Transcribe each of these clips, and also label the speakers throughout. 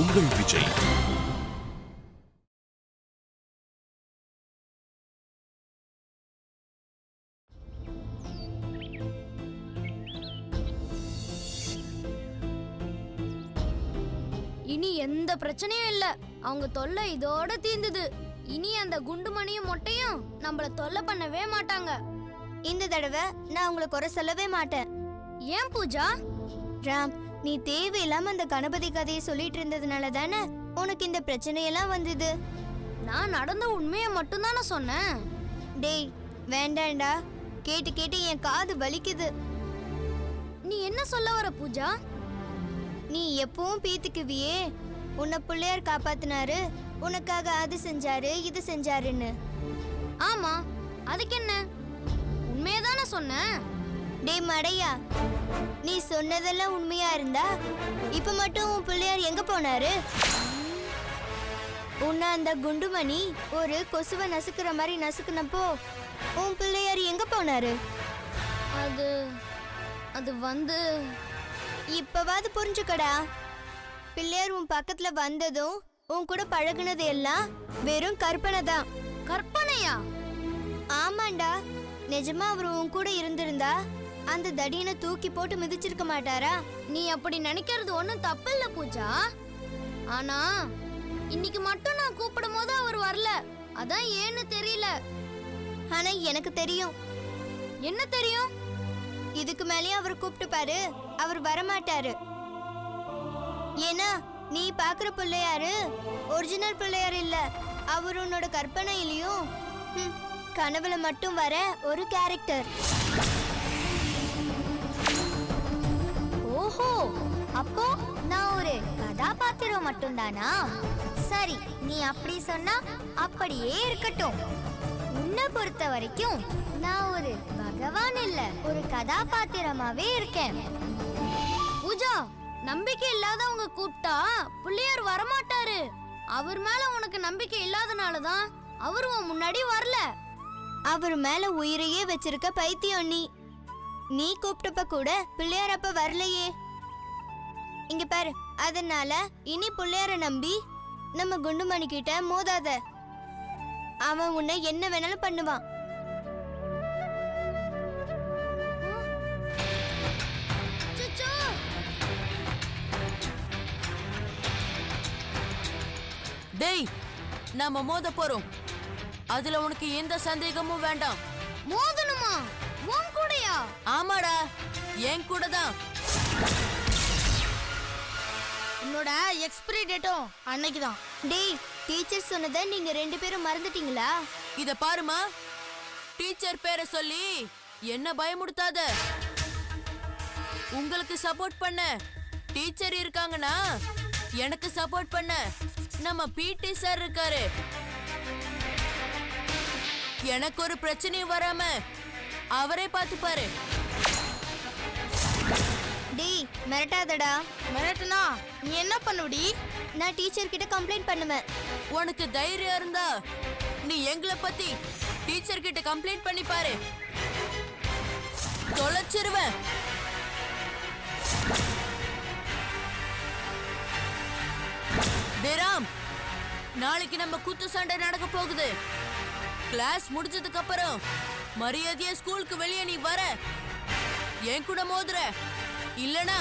Speaker 1: உங்கள் விஜய்.
Speaker 2: இனி எந்த பிரச்சனையும் இல்ல. அவங்க தொல்லை இதோட தீர்ந்தது இனி அந்த குண்டுமணியும் மொட்டையும் நம்மள தொல்லை பண்ணவே மாட்டாங்க.
Speaker 3: இந்த தடவை நான் உங்களை குறை சொல்லவே மாட்டேன்.
Speaker 2: ஏன் பூஜா?
Speaker 3: ராம் நீ தேவையில்லாம அந்த கணபதி கதையை சொல்லிட்டு இருந்ததுனால தானே உனக்கு இந்த பிரச்சனையெல்லாம் வந்தது?
Speaker 2: நான் நடந்த உண்மையை மட்டும்தானே சொன்னேன்.
Speaker 3: டேய் வேண்டாம்டா. கேட்டு கேட்டு என் காது வலிக்குது.
Speaker 2: நீ என்ன சொல்ல வர பூஜா?
Speaker 3: நீ எப்பவும் பீத்துக்குவியே. உன்னை பிள்ளையார் காப்பாத்தினாரு. உனக்காக அது செஞ்சாரு இது செஞ்சாருன்னு.
Speaker 2: ஆமா அதுக்கு என்ன? உண்மையதானே சொன்னேன்.
Speaker 3: டேய் மடையா நீ சொன்னதெல்லாம் உண்மையா இருந்தா இப்ப மட்டும் உன் பிள்ளையார் எங்க போனாரு? உன்னை அந்த குண்டுமணி ஒரு கொசுவை நசுக்குற மாதிரி நசுக்குனப்போ உன் பிள்ளையார் எங்க போனாரு?
Speaker 2: அது அது வந்து
Speaker 3: இப்பவாது புரிஞ்சுக்கடா. பிள்ளையார் உன் பக்கத்துல வந்ததும் உன் கூட பழகுனது எல்லாம் வெறும் கற்பனை தான்.
Speaker 2: கற்பனையா?
Speaker 3: ஆமாண்டா நிஜமா அவர் உன் கூட இருந்திருந்தா அந்த தடியனை தூக்கி போட்டு மிதிச்சிருக்க மாட்டாரா?
Speaker 2: நீ அப்படி நினைக்கிறது ஒன்றும் தப்பு இல்லை பூஜா. ஆனா இன்னைக்கு மட்டும் நான் கூப்பிடும் போது அவர் வரல. அதான் ஏன்னு தெரியல.
Speaker 3: ஆனா எனக்கு தெரியும்.
Speaker 2: என்ன தெரியும்?
Speaker 3: இதுக்கு மேலேயும் அவர் கூப்பிட்டு பாரு. அவர் வரமாட்டாரு. ஏன்னா நீ பாக்குற பிள்ளையாரு ஒரிஜினல் பிள்ளையார் இல்ல. அவர் உன்னோட கற்பனையிலையும் ஹம், கனவுல மட்டும் வர ஒரு கேரக்டர்
Speaker 4: ஓஹோ அப்போ நான் ஒரு கதாபாத்திரம் மட்டும்தானா? சரி நீ அப்படி சொன்னா அப்படியே இருக்கட்டும். உன்னை பொறுத்த வரைக்கும் நான் ஒரு பகவான் இல்ல ஒரு கதாபாத்திரமாவே இருக்கேன்.
Speaker 2: பூஜா நம்பிக்கை இல்லாதவங்க கூப்பிட்டா பிள்ளையார் வரமாட்டாரு. அவர் மேல உனக்கு நம்பிக்கை இல்லாதனால தான் அவர் உன் முன்னாடி வரல.
Speaker 3: அவர் மேல உயிரையே வச்சிருக்க பைத்தியம் நீ. நீ கூப்பிட்டப்ப கூட பிள்ளையார் அப்ப வரலையே. இங்க பாரு அதனால இனி பிள்ளையார நம்பி நம்ம குண்டுமணி கிட்ட மோதாத. அவன் உன்னை என்ன வேணாலும் பண்ணுவான்!
Speaker 5: டேய் நாம மோத போறோம். அதுல உனக்கு எந்த சந்தேகமும் வேண்டாம்.
Speaker 2: மோதணுமா? உன் கூடயா?
Speaker 5: ஆமாடா என் கூட தான்
Speaker 2: உன்னோட எக்ஸ்பிரி டேட்டும் அன்னைக்கு தான்
Speaker 3: டேய் டீச்சர் சொன்னதை நீங்க ரெண்டு பேரும் மறந்துட்டீங்களா?
Speaker 5: இத பாருமா. டீச்சர் பேரை சொல்லி என்ன பயமுடுத்தாத? உங்களுக்கு சப்போர்ட் பண்ண டீச்சர் இருக்காங்கன்னா எனக்கு சப்போர்ட் பண்ண நம்ம பிடி சார் இருக்காரு. எனக்கு ஒரு பிரச்சனையும் வராம அவரே பார்த்துப்பாரு.
Speaker 3: டேய் மிரட்டாதடா.
Speaker 2: மிரட்டுனா? நீ என்ன பண்ணுடி?
Speaker 3: நான் டீச்சர் கிட்ட கம்ப்ளைண்ட் பண்ணுவேன்.
Speaker 5: உனக்கு தைரியம் இருந்தா நீ எங்களை பத்தி டீச்சர் கிட்ட கம்ப்ளைண்ட் பண்ணி பாரு. தொலைச்சிருவேன். தேராம் நாளைக்கு நம்ம குத்து சண்டை நடக்க போகுது. கிளாஸ் முடிஞ்சதுக்கு அப்புறம் மரியாதையா ஸ்கூலுக்கு வெளியே நீ வர. என் கூட மோதுற. இல்லனா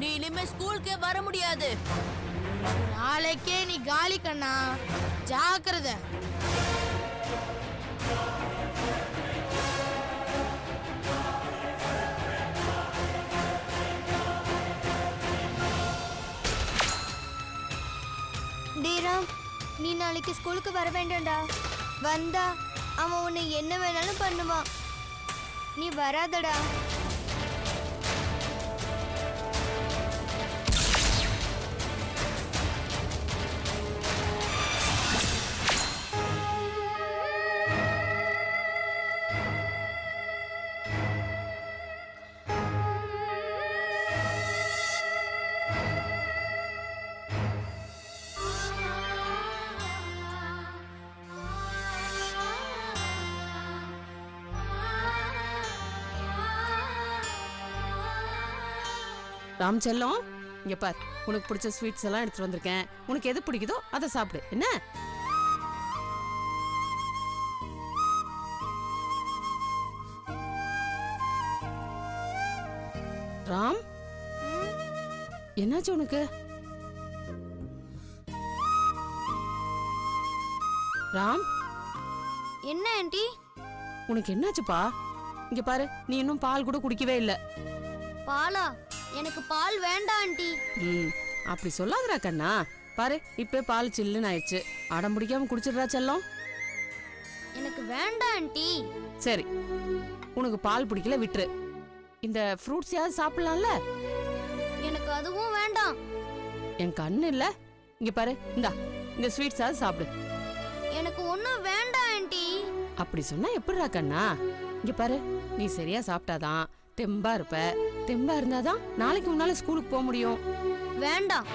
Speaker 5: நீ இனிமே ஸ்கூலுக்கே வர முடியாது.
Speaker 2: நாளைக்கே நீ காலி கண்ணா. ஜாக்கிரதை.
Speaker 3: டேய் ராம் நீ நாளைக்கு ஸ்கூலுக்கு வர வேண்டாம்டா. வந்தா அவன் உன்னை என்ன வேணாலும் பண்ணுவான். நீ வராதடா.
Speaker 6: ராம் செல்லம் இங்க பார் உனக்கு பிடிச்ச ஸ்வீட்ஸ் எல்லாம் எடுத்துட்டு வந்திருக்கேன். உனக்கு எது பிடிக்குதோ அதை சாப்பிடு. என்ன? ராம்? என்னாச்சு உனக்கு? ராம்?
Speaker 2: என்ன ஆண்டி?
Speaker 6: உனக்கு என்னாச்சுப்பா? இங்க பாரு நீ இன்னும் பால் கூட குடிக்கவே இல்ல.
Speaker 2: பாலா? எனக்கு பால் வேண்டாம் ஆண்டி.
Speaker 6: ம் அப்படி சொல்லாதடா கண்ணா. பாரு இப்பே பால் சில்லுன்னு ஆயிடுச்சு. அடம் பிடிக்காம குடிச்சிடுறா செல்லம்.
Speaker 2: எனக்கு வேண்டாம் ஆண்டி.
Speaker 6: சரி உனக்கு பால் பிடிக்கல விட்டுரு. இந்த ஃப்ரூட்ஸ் யாவது சாப்பிடலாம்ல?
Speaker 2: எனக்கு அதுவும் வேண்டாம்.
Speaker 6: என் கண்ணு இல்ல. இங்க பாரு இந்தா இந்த ஸ்வீட்ஸ் ஆவது சாப்பிடு.
Speaker 2: எனக்கு ஒன்றும் வேண்டாம் ஆண்டி.
Speaker 6: அப்படி சொன்னா எப்படிடா கண்ணா? இங்க பாரு நீ சரியா சாப்பிட்டாதான். தெம்பா இருப்ப. தெம்பா இருந்தாதான் நாளைக்கு உன்னால ஸ்கூலுக்கு போக முடியும்.
Speaker 2: வேண்டாம்.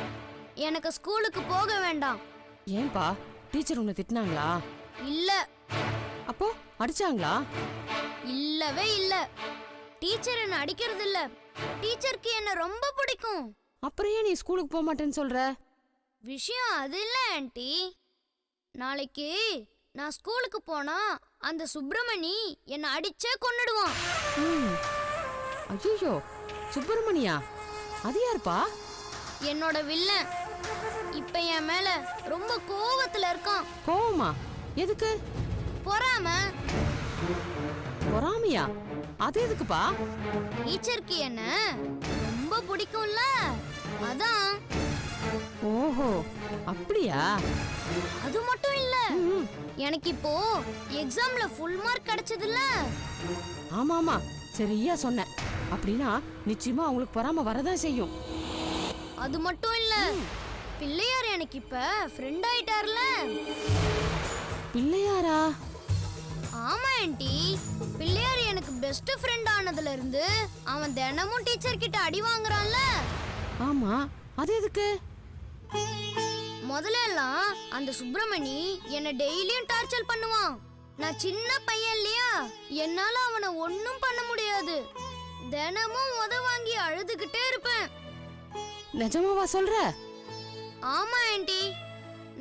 Speaker 2: எனக்கு ஸ்கூலுக்கு போக வேண்டாம்.
Speaker 6: ஏன்பா? டீச்சர் உன்னை திட்டினாங்களா?
Speaker 2: இல்ல.
Speaker 6: அப்போ அடிச்சாங்களா?
Speaker 2: இல்லவே இல்ல. டீச்சர் என்ன அடிக்கிறது இல்ல. டீச்சருக்கு என்ன ரொம்ப பிடிக்கும்.
Speaker 6: அப்புறம் ஏன் நீ ஸ்கூலுக்கு போக மாட்டேன்னு சொல்ற?
Speaker 2: விஷயம் அது இல்ல ஆண்டி. நாளைக்கு நான் ஸ்கூலுக்கு போனா அந்த சுப்பிரமணி என்னை அடிச்சே கொன்னுடுவான்.
Speaker 6: ஐயோ சுப்பிரமணியா? அது யாருப்பா?
Speaker 2: என்னோட வில்லன். இப்ப என் மேல ரொம்ப கோவத்துல இருக்கான்.
Speaker 6: கோவமா? எதுக்கு?
Speaker 2: பொறாம.
Speaker 6: பொறாமையா? அது எதுக்குப்பா?
Speaker 2: டீச்சருக்கு என்ன? ரொம்ப பிடிக்கும்ல. அதான்.
Speaker 6: ஓஹோ அப்படியா?
Speaker 2: அது மட்டும் இல்ல. எனக்கு இப்போ எக்ஸாம்ல ஃபுல் மார்க் கிடைச்சதுல்ல.
Speaker 6: ஆமா ஆமா சரியா சொன்ன அப்படின்னா நிச்சயமா அவங்களுக்கு பொறாம வரதான் செய்யும்.
Speaker 2: அது மட்டும் இல்ல பிள்ளையார் எனக்கு இப்ப ஃப்ரெண்ட் ஆயிட்டார்ல.
Speaker 6: பிள்ளையாரா?
Speaker 2: ஆமா ஆண்டி. பிள்ளையார் எனக்கு பெஸ்ட் ஃப்ரெண்ட் ஆனதுல இருந்து அவன் தினமும் டீச்சர் கிட்ட அடி வாங்குறான்ல.
Speaker 6: ஆமா அது எதுக்கு?
Speaker 2: முதல்ல எல்லாம் அந்த சுப்பிரமணி என்ன டெய்லியும் டார்ச்சர் பண்ணுவான். நான் சின்ன பையன் இல்லையா? என்னால அவனை ஒன்னும் பண்ண முடியாது. தினமும் உத வாங்கி அழுதுகிட்டே இருப்பேன்.
Speaker 6: நிஜமாவா சொல்ற?
Speaker 2: ஆமா ஆண்டி.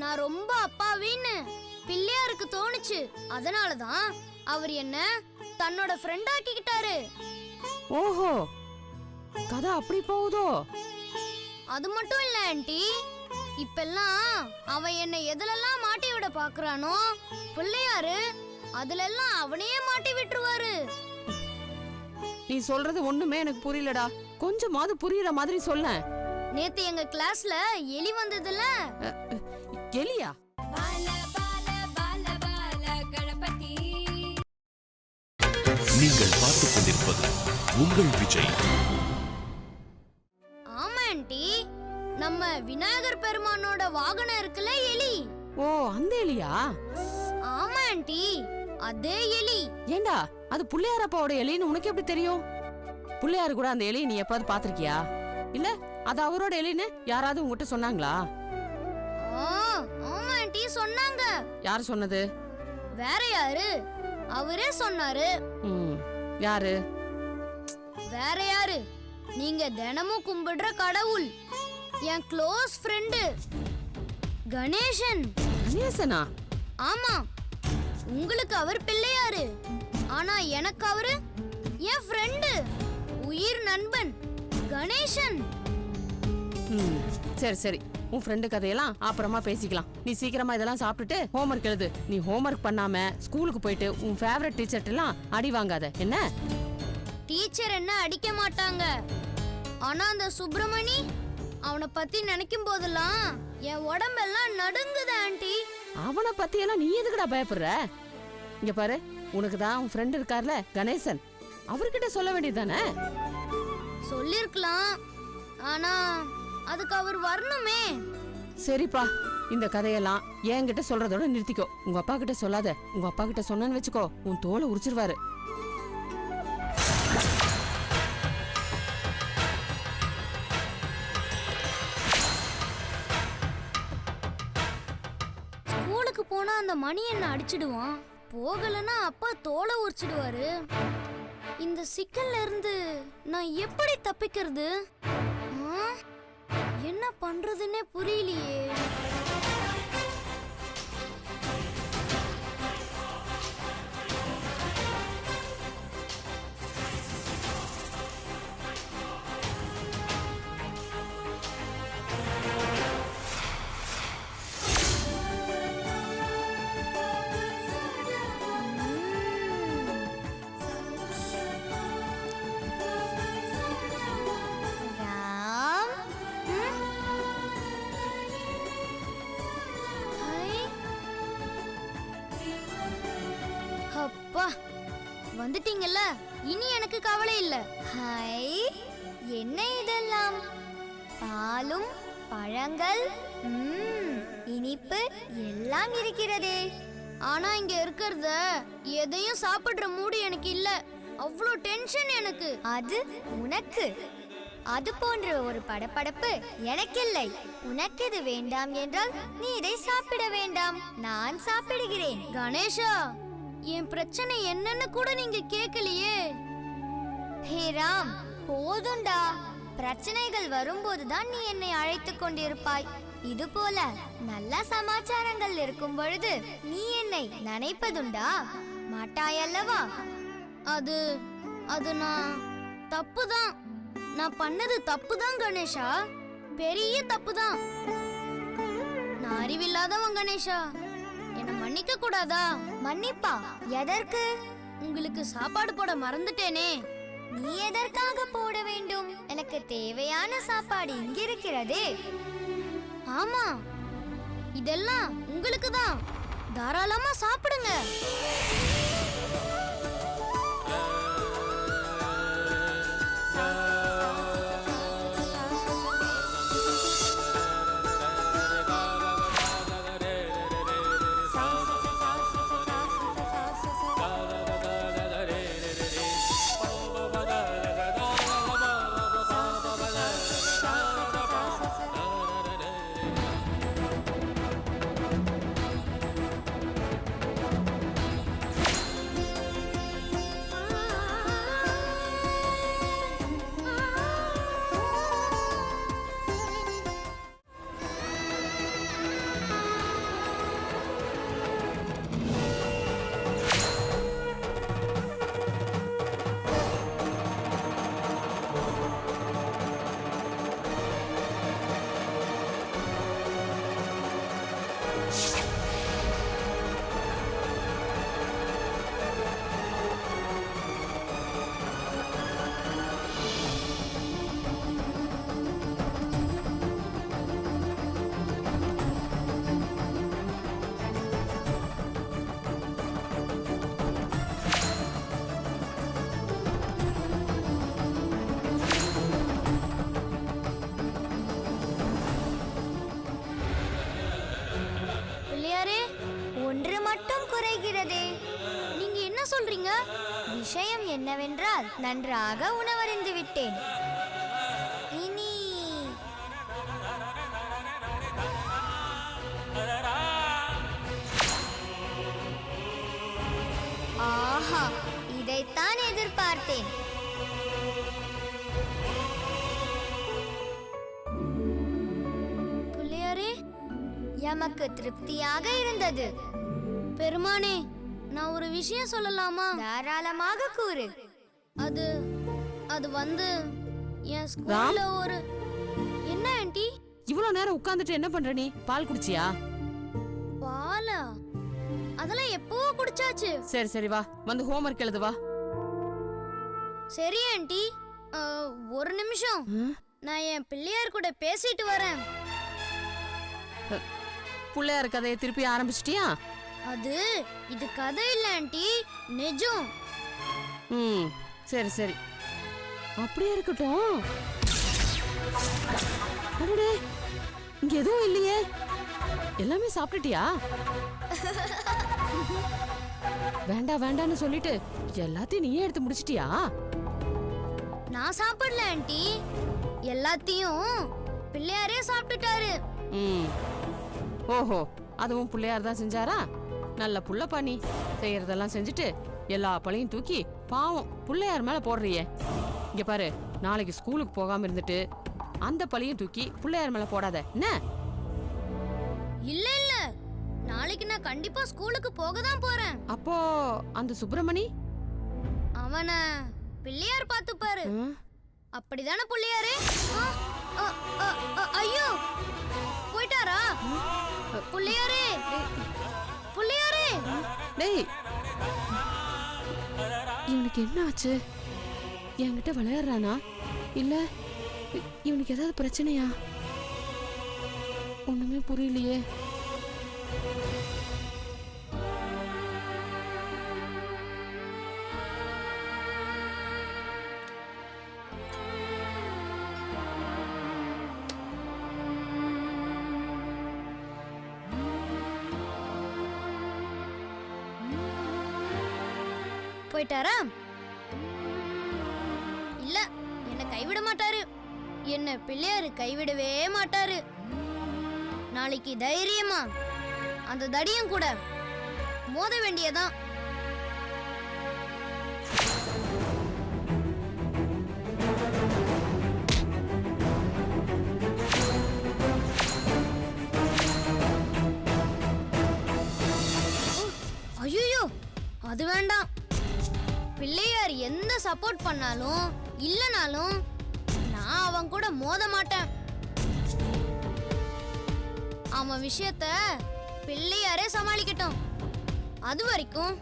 Speaker 2: நான் ரொம்ப அப்பாவின்னு பிள்ளையாருக்கு தோணுச்சு. அதனால தான் அவர் என்ன தன்னோட ஃப்ரெண்ட் ஆக்கிக்கிட்டாரு.
Speaker 6: ஓஹோ. கதை அப்படி போகுதோ?
Speaker 2: அது மட்டும் இல்ல ஆண்டி. இப்பெல்லாம் அவன் என்னை எதுலெல்லாம் மாட்டி விட பாக்குறானோ பிள்ளையாரு அதுலெல்லாம் அவனையே மாட்டி விட்டுருவாரு
Speaker 6: நீ சொல்றது ஒண்ணுமே எனக்கு புரியலடா. கொஞ்சமாவது புரியுற மாதிரி சொல்ல.
Speaker 2: நேத்து எங்க கிளாஸ்ல எலி வந்ததுல?
Speaker 6: எலியா?
Speaker 1: நீங்கள் பார்த்துக் கொண்டிருப்பது உங்கள் விஜய்.
Speaker 2: ஆமா ஆண்டி. நம்ம விநாயகர் பெருமானோட வாகனம் இருக்குல்ல எலி?
Speaker 6: ஓ அந்த எலியா?
Speaker 2: ஆமா ஆண்டி. அதே எலி.
Speaker 6: ஏண்டா? அது புள்ளையாரப்பாவோட எலின்னு உனக்கு எப்படி தெரியும்? புள்ளையாரு கூட அந்த எலியை நீ எப்பாவது பாத்திருக்கியா இல்ல அது அவரோட எலின்னு யாராவது உங்ககிட்ட சொன்னாங்களா?
Speaker 2: ஆ, ஆமா ஆண்டி சொன்னாங்க.
Speaker 6: யார் சொன்னது?
Speaker 2: வேற யாரு? அவரே சொன்னாரு.
Speaker 6: யாரு?
Speaker 2: வேற யாரு? நீங்க தினமும் கும்பிடுற கடவுள். என் க்ளோஸ் ஃப்ரெண்டு. கணேசன்.
Speaker 6: கணேசனா?
Speaker 2: ஆமா. உங்களுக்கு அவர் பிள்ளையாரு. ஆனா எனக்கு அவரு என் ஃப்ரெண்டு உயிர் நண்பன் கணேசன்.
Speaker 6: ம், சரி சரி. உன் ஃப்ரெண்டு கதையெல்லாம் அப்புறமா பேசிக்கலாம். நீ சீக்கிரமா இதெல்லாம் சாப்பிட்டுட்டு ஹோம்ஒர்க் எழுது. நீ ஹோம்ஒர்க் பண்ணாம ஸ்கூலுக்கு போயிட்டு உன் ஃபேவரட் டீச்சர்ட்ட எல்லாம் அடி வாங்காத. என்ன?
Speaker 2: டீச்சர் என்ன அடிக்க மாட்டாங்க. ஆனா அந்த சுப்பிரமணி அவனை பத்தி நினைக்கும் போதெல்லாம் என் உடம்பெல்லாம் நடுங்குது ஆண்டி.
Speaker 6: அவனை பத்தி எல்லாம் நீ எதுக்குடா பயப்படுற? இங்க பாரு உனக்கு தான் உன் ஃப்ரெண்ட் இருக்கார்ல கணேசன். அவர்கிட்ட சொல்ல வேண்டியதானே
Speaker 2: சொல்லிருக்கலாம். ஆனா அதுக்கு அவர் வரணுமே.
Speaker 6: சரிப்பா இந்த கதையெல்லாம் என்கிட்ட சொல்றதோட நிறுத்திக்கோ. உங்க அப்பா கிட்ட சொல்லாத. உங்க அப்பா கிட்ட சொன்னேன்னு வச்சுக்கோ உன் தோலை உரிச்சிருவாரு.
Speaker 2: அந்த மணி என்ன அடிச்சிடுவான்? போகலன்னா அப்பா தோலை உரிச்சிடுவாரு. இந்த சிக்கல்ல இருந்து நான் எப்படி தப்பிக்கிறது? ஆ? என்ன பண்றதுன்னே புரியலையே. வந்துட்டீங்கல்ல இனி எனக்கு கவலை இல்ல.
Speaker 3: ஹை என்ன இதெல்லாம்? பாலும் பழங்கள் இனிப்பு எல்லாம் இருக்கிறதே.
Speaker 2: ஆனா இங்க இருக்கிறத எதையும் சாப்பிடுற மூடு எனக்கு இல்ல. அவ்வளோ டென்ஷன் எனக்கு.
Speaker 3: அது உனக்கு. அது போன்ற ஒரு படப்படப்பு எனக்கில்லை உனக்கு இது வேண்டாம் என்றால் நீ இதை சாப்பிட வேண்டாம். நான் சாப்பிடுகிறேன்.
Speaker 2: கணேஷா! என் பிரச்சனை என்னன்னு கூட நீங்க கேட்கலையே
Speaker 3: ஹே ராம் போதும்டா. பிரச்சனைகள் வரும்போதுதான் நீ என்னை அழைத்து கொண்டிருப்பாய். இது போல நல்ல சமாச்சாரங்கள் இருக்கும் பொழுது நீ என்னை நினைப்பதுண்டா? மாட்டாயல்லவா
Speaker 2: அது அது நான் தப்பு தான் நான் பண்ணது தப்பு தான் கணேஷா. பெரிய தப்பு தான் நான் அறிவில்லாதவன் கணேஷா. மன்னிக்க கூடாதா?
Speaker 3: மன்னிப்பா. எதற்கு
Speaker 2: உங்களுக்கு சாப்பாடு போட மறந்துட்டேனே.
Speaker 3: நீ எதற்காக போட வேண்டும்? எனக்கு தேவையான சாப்பாடு இங்க இருக்கிறதே.
Speaker 2: ஆமா. இதெல்லாம் உங்களுக்கு தான் தாராளமா சாப்பிடுங்க.
Speaker 3: குறைகிறதே.
Speaker 2: நீங்க என்ன சொல்றீங்க?
Speaker 3: விஷயம் என்னவென்றால் நன்றாக உணவறிந்து விட்டேன். இனி ஆஹா இதைத்தான் எதிர்பார்த்தேன்.
Speaker 2: பிள்ளையாரே
Speaker 3: எமக்கு திருப்தியாக இருந்தது.
Speaker 2: பெருமானே நான் ஒரு விஷயம் சொல்லலாமா?
Speaker 3: தாராளமாக கூறு.
Speaker 2: அது அது வந்து என் ஸ்கூல்ல ஒரு என்ன ஆண்டி?
Speaker 6: இவ்வளோ நேரம் உட்காந்துட்டு என்ன பண்ற நீ? பால் குடிச்சியா?
Speaker 2: பாலா? அதெல்லாம் எப்பவோ குடிச்சாச்சு.
Speaker 6: சரி சரி வா. வந்து ஹோம்ஒர்க் எழுது வா.
Speaker 2: சரி ஆண்டி. ஒரு நிமிஷம். நான் என் பிள்ளையார் கூட பேசிட்டு வரேன்.
Speaker 6: பிள்ளையார் கதையை திருப்பி ஆரம்பிச்சிட்டியா?
Speaker 2: அது இது கதை இல்ல ஆண்டி. நிஜம்.
Speaker 6: ம் சரி சரி. அப்படியே இருக்கட்டும். அடடே இங்க எதுவும் இல்லையே. எல்லாமே சாப்பிட்டுட்டியா? வேண்டாம் வேண்டாம்னு சொல்லிட்டு எல்லாத்தையும் நீயே எடுத்து முடிச்சிட்டியா?
Speaker 2: நான் சாப்பிடல ஆண்டி. எல்லாத்தையும் பிள்ளையாரே சாப்பிட்டுட்டாரு.
Speaker 6: ம். ஓஹோ அதுவும் பிள்ளையார் தான் செஞ்சாரா? நல்ல புள்ள பண்ணி செய்யறதெல்லாம் செஞ்சுட்டு எல்லா பழையும் தூக்கி பாவம் பிள்ளையார் மேல போடுறியே. இங்க பாரு நாளைக்கு ஸ்கூலுக்கு போகாம இருந்துட்டு அந்த பழியும் தூக்கி பிள்ளையார் மேல போடாத. என்ன?
Speaker 2: இல்ல இல்ல. நாளைக்கு நான் கண்டிப்பா ஸ்கூலுக்கு போக தான் போறேன்.
Speaker 6: அப்போ அந்த சுப்பிரமணி?
Speaker 2: அவன பிள்ளையார் பாத்துப்பாரு. அப்படிதானே பிள்ளையாரு? ஆ, ஆ, ஆ, ஆ, ஐயோ. போயிட்டாரா? பிள்ளையாரே. பிள்ளையாரே.
Speaker 6: டேய். இவனுக்கு என்ன ஆச்சு? என்கிட்ட விளையாடுறானா? இல்ல இவனுக்கு ஏதாவது பிரச்சனையா? ஒண்ணுமே புரியலையே.
Speaker 2: போயிட்டாரா? இல்ல என்ன கைவிட மாட்டாரு. என்ன பிள்ளையாரு கைவிடவே மாட்டாரு. நாளைக்கு தைரியமா அந்த தடியும் கூட மோத வேண்டியதான். சப்போர்ட் பண்ணாலும் இல்லனாலும் நான் அவன் கூட மோத மாட்டேன். அவன் விஷயத்த பிள்ளையாரே சமாளிக்கட்டும். அது வரைக்கும்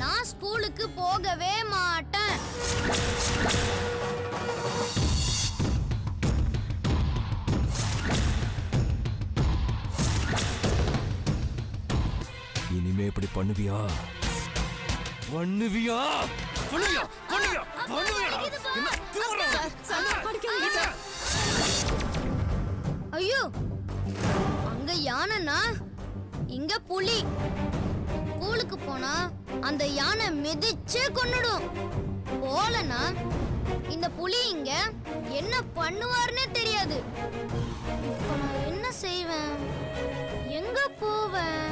Speaker 2: நான் ஸ்கூலுக்கு போகவே மாட்டேன்.
Speaker 7: இனிமே இப்படி பண்ணுவியா? பண்ணுவியா? பண்ணுவியா?
Speaker 2: ஐயோ அங்க யானைனா இங்க புலி. ஸ்கூலுக்கு போனா அந்த யானை மிதிச்சே கொன்னுடும். போலனா இந்த புலி இங்க என்ன பண்ணுவார்னே தெரியாது. இப்போ நான் என்ன செய்வேன்? எங்க போவேன்?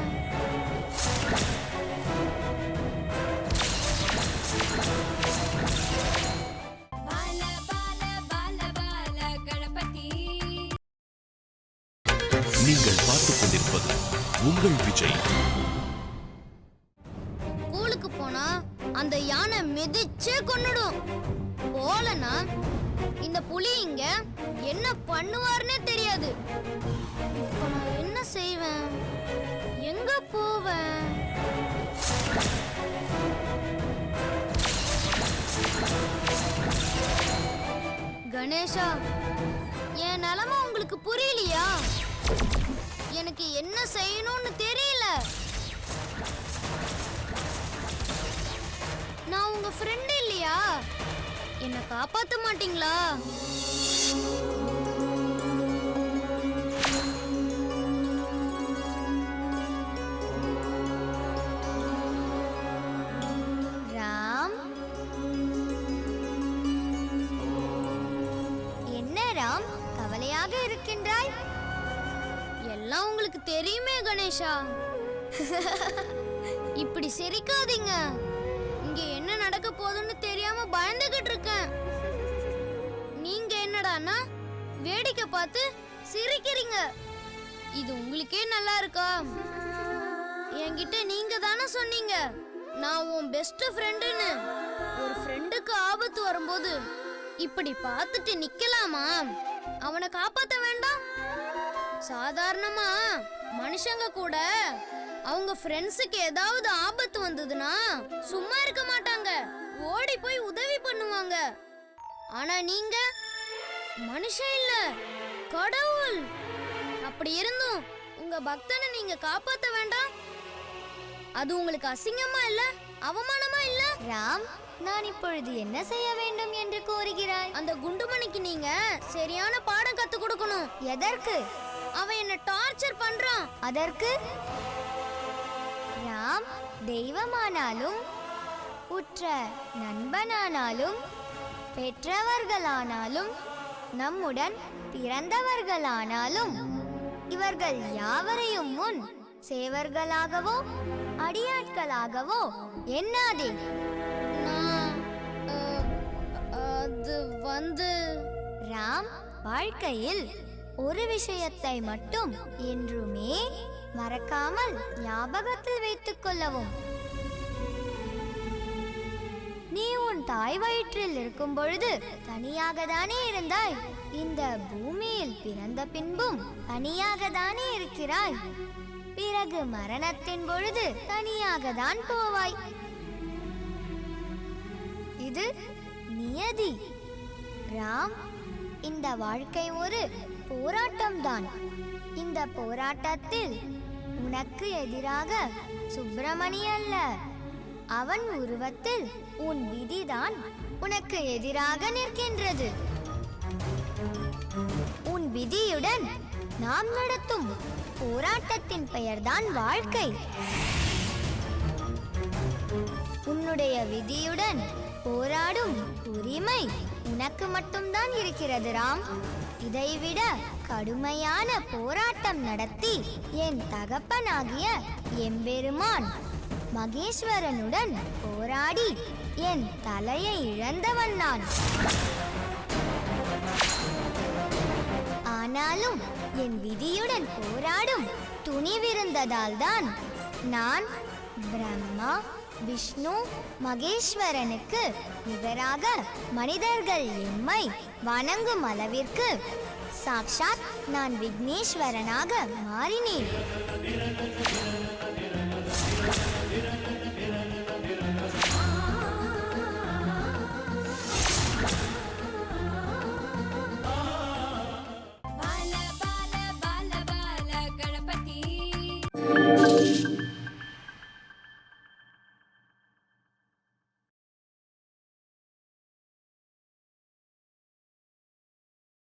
Speaker 1: உங்கள் விஜய்.
Speaker 2: ஸ்கூலுக்கு போனா அந்த யானை மிதிச்சே கொன்னுடும். போலனா இந்த புலி இங்க என்ன பண்ணுவார்னே தெரியாது. இப்போ நான் என்ன செய்வேன்? எங்க போவேன்? கணேஷா என் நிலமை உங்களுக்கு புரியலையா? எனக்கு என்ன செய்யணும்னு தெரியல. நான் உங்க ஃப்ரெண்ட் இல்லையா? என்ன காப்பாத்த மாட்டீங்களா? உங்களுக்கு தெரியுமே கணேஷா? இப்படி சிரிக்காதீங்க. இங்க என்ன நடக்க போகுதுன்னு தெரியாம பயந்துகிட்டு இருக்கேன். நீங்க என்னடான்னா வேடிக்கை பார்த்து சிரிக்கிறீங்க. இது உங்களுக்கே நல்லா இருக்கா? என்கிட்ட நீங்க தானே சொன்னீங்க. நான் உன் பெஸ்ட் ஃப்ரெண்டுன்னு ஒரு ஃப்ரெண்டுக்கு ஆபத்து வரும்போது இப்படி பார்த்துட்டு நிக்கலாமா? அவனை காப்பாத்த வேண்டாம். சாதாரணமா? மனுஷங்க கூட அவங்க ஃப்ரெண்ட்ஸுக்கு ஏதாவது ஆபத்து வந்ததுன்னா சும்மா இருக்க மாட்டாங்க. ஓடி போய் உதவி பண்ணுவாங்க. ஆனா நீங்க? மனுஷன் இல்ல. கடவுள். அப்படி இருந்தும் உங்க பக்தனை நீங்க காப்பாத்த வேண்டாம். அது உங்களுக்கு அசிங்கமா இல்ல? அவமானமா இல்ல?
Speaker 3: ராம் நான் இப்பொழுது என்ன செய்ய வேண்டும் என்று கூறுகிறாய்?
Speaker 2: அந்த குண்டுமணிக்கு நீங்க சரியான பாடம் கத்து கொடுக்கணும்.
Speaker 3: எதற்கு?
Speaker 2: அவன் என்ன டார்ச்சர் பண்றான்.
Speaker 3: அதற்கு ராம் தெய்வமானாலும் உற்ற நண்பனானாலும் பெற்றவர்களானாலும் நம்முடன் பிறந்தவர்களானாலும் இவர்கள் யாவரையும் முன் சேவர்களாகவோ அடியாட்களாகவோ
Speaker 2: அஹ், அது வந்து
Speaker 3: ராம் வாழ்க்கையில் ஒரு விஷயத்தை மட்டும் என்றுமே மறக்காமல் ஞாபகத்தில் வைத்துக் கொள்ளவும். நீ உன் தாய் வயிற்றில் இருக்கும் பொழுது தனியாக தானே இருந்தாய்? இந்த பூமியில் பிறந்த பின்பும் தனியாக தானே இருக்கிறாய்? பிறகு மரணத்தின் பொழுது தனியாக தான் போவாய். இது நியதி. ராம் இந்த வாழ்க்கை ஒரு போராட்டம்தான். இந்த போராட்டத்தில் உனக்கு எதிராக சுப்பிரமணி அல்ல. அவன் உருவத்தில் உன் விதிதான் உனக்கு எதிராக நிற்கின்றது. உன் விதியுடன் நாம் நடத்தும் போராட்டத்தின் பெயர்தான் வாழ்க்கை. உன்னுடைய விதியுடன் போராடும் உரிமை உனக்கு மட்டும்தான் இருக்கிறது ராம். இதைவிட கடுமையான போராட்டம் நடத்தி என் தகப்பனாகிய எம்பெருமான் மகேஸ்வரனுடன் போராடி என் தலையை இழந்தவன் நான். ஆனாலும் என் விதியுடன் போராடும் துணிவிருந்ததால் தான் நான் பிரம்மா விஷ்ணு மகேஸ்வரனுக்கு நிகராக மனிதர்கள் எம்மை வணங்கும் அளவிற்கு. சாக்ஷாத் நான் விக்னேஸ்வரனாக மாறினேன்.